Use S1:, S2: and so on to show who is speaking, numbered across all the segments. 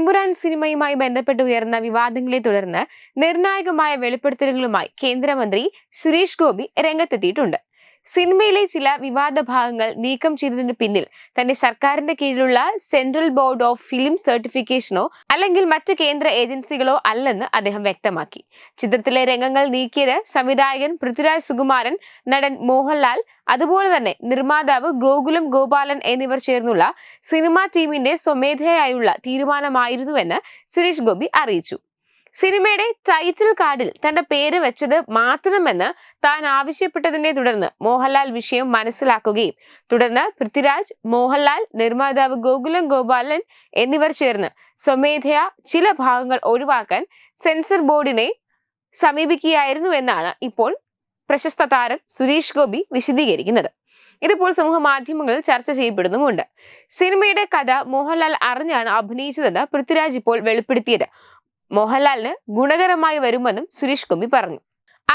S1: എമ്പുരാൻ സിനിമയുമായി ബന്ധപ്പെട്ട് ഉയർന്ന വിവാദങ്ങളെ തുടർന്ന് നിർണായകമായ വെളിപ്പെടുത്തലുകളുമായി കേന്ദ്രമന്ത്രി സുരേഷ് ഗോപി രംഗത്തെത്തിയിട്ടുണ്ട്. സിനിമയിലെ ചില വിവാദ ഭാഗങ്ങൾ നീക്കം ചെയ്തതിന് പിന്നിൽ തന്റെ സർക്കാരിന്റെ കീഴിലുള്ള സെൻട്രൽ ബോർഡ് ഓഫ് ഫിലിം സർട്ടിഫിക്കേഷനോ അല്ലെങ്കിൽ മറ്റ് കേന്ദ്ര ഏജൻസികളോ അല്ലെന്ന് അദ്ദേഹം വ്യക്തമാക്കി. ചിത്രത്തിലെ രംഗങ്ങൾ നീക്കിയത് സംവിധായകൻ പൃഥ്വിരാജ് സുകുമാരൻ നടൻ മോഹൻലാൽ അതുപോലെ തന്നെ നിർമ്മാതാവ് ഗോകുലം ഗോപാലൻ എന്നിവർ ചേർന്നുള്ള സിനിമാ ടീമിന്റെ സ്വമേധയായുള്ള തീരുമാനമായിരുന്നുവെന്ന് സുരേഷ് ഗോപി അറിയിച്ചു. സിനിമയുടെ ടൈറ്റിൽ കാർഡിൽ തന്റെ പേര് വെച്ചത് മാറ്റണമെന്ന് താൻ ആവശ്യപ്പെട്ടതിനെ തുടർന്ന് മോഹൻലാൽ വിഷയം മനസ്സിലാക്കുകയും. തുടർന്ന് പൃഥ്വിരാജ് മോഹൻലാൽ നിർമ്മാതാവ് ഗോകുലം ഗോപാലൻ എന്നിവർ ചേർന്ന് സ്വമേധയാ ചില ഭാഗങ്ങൾ ഒഴിവാക്കാൻ സെൻസർ ബോർഡിനെ സമീപിക്കുകയായിരുന്നു എന്നാണ് ഇപ്പോൾ പ്രശസ്ത താരം സുരേഷ് ഗോപി വിശദീകരിക്കുന്നത്. ഇതിപ്പോൾ സമൂഹ മാധ്യമങ്ങളിൽ ചർച്ച ചെയ്യപ്പെടുന്നുമുണ്ട്. സിനിമയുടെ കഥ മോഹൻലാൽ അറിഞ്ഞാണ് അഭിനയിച്ചതെന്ന് പൃഥ്വിരാജ് ഇപ്പോൾ വെളിപ്പെടുത്തിയത്. മോഹൻലാലിന് ഗുണകരമായി വരുമെന്നും സുരേഷ് ഗോപി പറഞ്ഞു.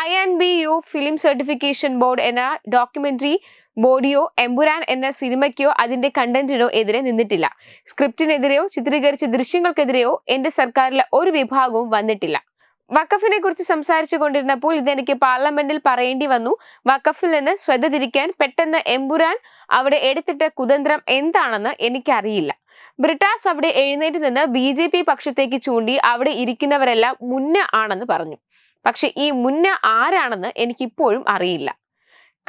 S1: I and B U film certification board എന്ന ഡോക്യുമെന്ററി ബോഡിയോ എമ്പുരാൻ എന്ന സിനിമയ്ക്കോ അതിന്റെ കണ്ടന്റിനോ എതിരെ നിന്നിട്ടില്ല. സ്ക്രിപ്റ്റിനെതിരെയോ ചിത്രീകരിച്ച ദൃശ്യങ്ങൾക്കെതിരെയോ എന്റെ സർക്കാരിലെ ഒരു വിഭാഗവും വന്നിട്ടില്ല. വഖഫിനെ കുറിച്ച് സംസാരിച്ചു കൊണ്ടിരുന്നപ്പോൾ ഇതെനിക്ക് പാർലമെന്റിൽ പറയേണ്ടി വന്നു. വഖഫിൽ നിന്ന് ശ്രദ്ധ തിരിക്കാൻ പെട്ടെന്ന് എമ്പുരാൻ അവിടെ എടുത്തിട്ട കുതന്ത്രം എന്താണെന്ന് എനിക്കറിയില്ല. ബ്രിട്ടാസ് അവിടെ എഴുന്നേറ്റ് നിന്ന് ബി ജെ പി പക്ഷത്തേക്ക് ചൂണ്ടി അവിടെ ഇരിക്കുന്നവരെല്ലാം മുന്ന ആണെന്ന് പറഞ്ഞു. പക്ഷെ ഈ മുന്ന ആരാണെന്ന് എനിക്കിപ്പോഴും അറിയില്ല.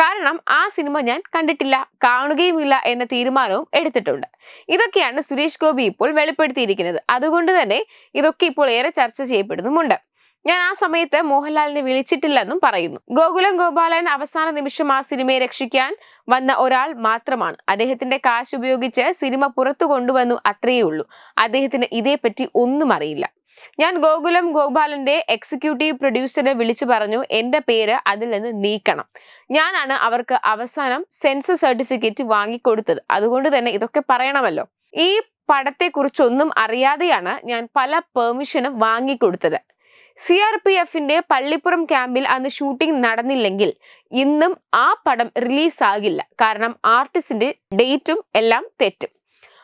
S1: കാരണം ആ സിനിമ ഞാൻ കണ്ടിട്ടില്ല കാണുകയുമില്ല എന്ന തീരുമാനവും എടുത്തിട്ടുണ്ട്. ഇതൊക്കെയാണ് സുരേഷ് ഗോപി ഇപ്പോൾ വെളിപ്പെടുത്തിയിരിക്കുന്നത്. അതുകൊണ്ട് തന്നെ ഇതൊക്കെ ഇപ്പോൾ ഏറെ ചർച്ച ചെയ്യപ്പെടുന്നുമുണ്ട്. ഞാൻ ആ സമയത്ത് മോഹൻലാലിനെ വിളിച്ചിട്ടില്ലെന്നും പറയുന്നു. ഗോകുലം ഗോപാലൻ അവസാന നിമിഷം ആ സിനിമയെ രക്ഷിക്കാൻ വന്ന ഒരാൾ മാത്രമാണ്. അദ്ദേഹത്തിന്റെ കാശ് ഉപയോഗിച്ച് സിനിമ പുറത്തു കൊണ്ടുവന്നു അത്രയേ ഉള്ളൂ. അദ്ദേഹത്തിന് ഇതേപ്പറ്റി ഒന്നും അറിയില്ല. ഞാൻ ഗോകുലം ഗോപാലന്റെ എക്സിക്യൂട്ടീവ് പ്രൊഡ്യൂസറെ വിളിച്ചു പറഞ്ഞു എന്റെ പേര് അതിൽ നിന്ന് നീക്കണം. ഞാനാണ് അവർക്ക് അവസാനം സെൻസർ സർട്ടിഫിക്കറ്റ് വാങ്ങിക്കൊടുത്തത്. അതുകൊണ്ട് തന്നെ ഇതൊക്കെ പറയണമല്ലോ. ഈ പടത്തെക്കുറിച്ചൊന്നും അറിയാതെയാണ് ഞാൻ പല പെർമിഷനും വാങ്ങിക്കൊടുത്തത്. സി ആർ പി എഫിന്റെ പള്ളിപ്പുറം ക്യാമ്പിൽ അന്ന് ഷൂട്ടിംഗ് നടന്നില്ലെങ്കിൽ ഇന്നും ആ പടം റിലീസാകില്ല. കാരണം ആർട്ടിസ്റ്റിന്റെ ഡേറ്റും എല്ലാം തെറ്റും.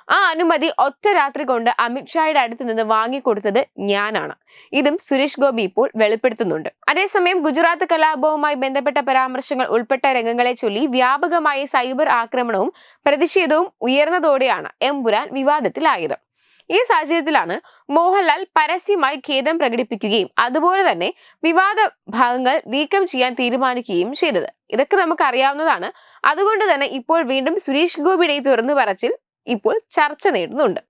S1: ആ അനുമതി ഒറ്റ രാത്രി കൊണ്ട് അമിത്ഷായുടെ അടുത്ത് നിന്ന് വാങ്ങിക്കൊടുത്തത് ഞാനാണ്. ഇതും സുരേഷ് ഗോപി ഇപ്പോൾ വെളിപ്പെടുത്തുന്നുണ്ട്. അതേസമയം ഗുജറാത്ത് കലാപവുമായി ബന്ധപ്പെട്ട പരാമർശങ്ങൾ ഉൾപ്പെട്ട രംഗങ്ങളെ ചൊല്ലി വ്യാപകമായ സൈബർ ആക്രമണവും പ്രതിഷേധവും ഉയർന്നതോടെയാണ് എംപുരാൻ വിവാദത്തിലായത്. ഈ സാഹചര്യത്തിലാണ് മോഹൻലാൽ പരസ്യമായി ഖേദം പ്രകടിപ്പിക്കുകയും അതുപോലെ തന്നെ വിവാദ ഭാഗങ്ങൾ നീക്കം ചെയ്യാൻ തീരുമാനിക്കുകയും ചെയ്തത്. ഇതൊക്കെ നമുക്ക് അറിയാവുന്നതാണ് അതുകൊണ്ട് തന്നെ ഇപ്പോൾ വീണ്ടും സുരേഷ് ഗോപിയുടെ തുറന്നു പറച്ചിൽ ഇപ്പോൾ ചർച്ച നേടുന്നുണ്ട്